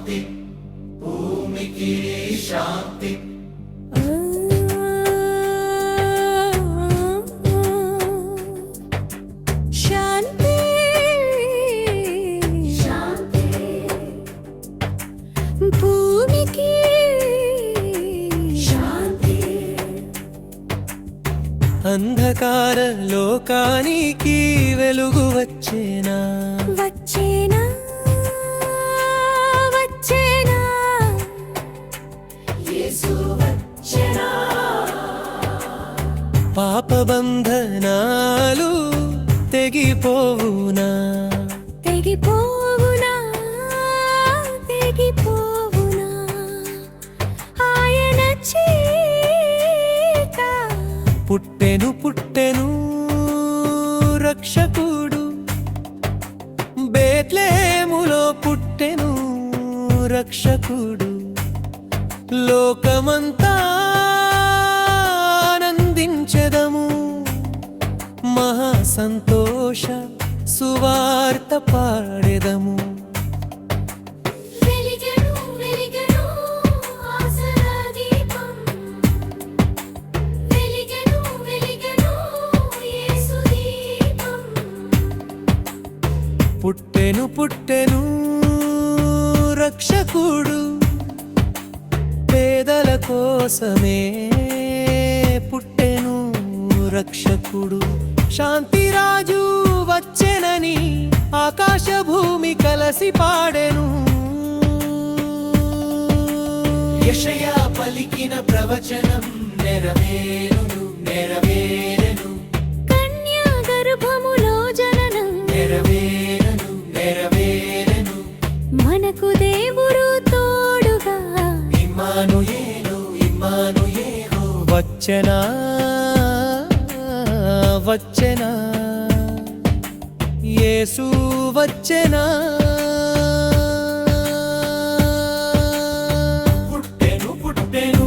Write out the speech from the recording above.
శాంతి. భూమికి శాంతి. భూమికి అంధకార లోకానికి వెలుగు వచ్చేనా వచ్చేనా? వచ్చేనా? పాపబంధనాలు తెగిపోవునా? తెగిపోవునా? తెగిపోవునా? ఆయన చేత. పుట్టెను పుట్టెను రక్షకుడు. బేత్లేములో పుట్టెను రక్షకుడు. లోకమంతా మహా సంతోష సువార్త పాడెదము. పుట్టెను పుట్టెను రక్షకుడు పేదల కోసమే పుట్టెను రక్షకుడు. శాంతిరాజు వచ్చెనని ఆకాశ భూమి కలసి పాడెను. యషయా పలికిన ప్రవచనం నెరవేరును నెరవేరెను. కన్యా గర్భములో జననం నెరవేరను నెరవేరెను. మనకు దేవుడు తోడుగా. ఇమ్మానుయేలు ఇమ్మానుయేలు. వచ్చెనా వచ్చెనా? యేసు వచ్చెనా? పుట్టెను పుట్టెను.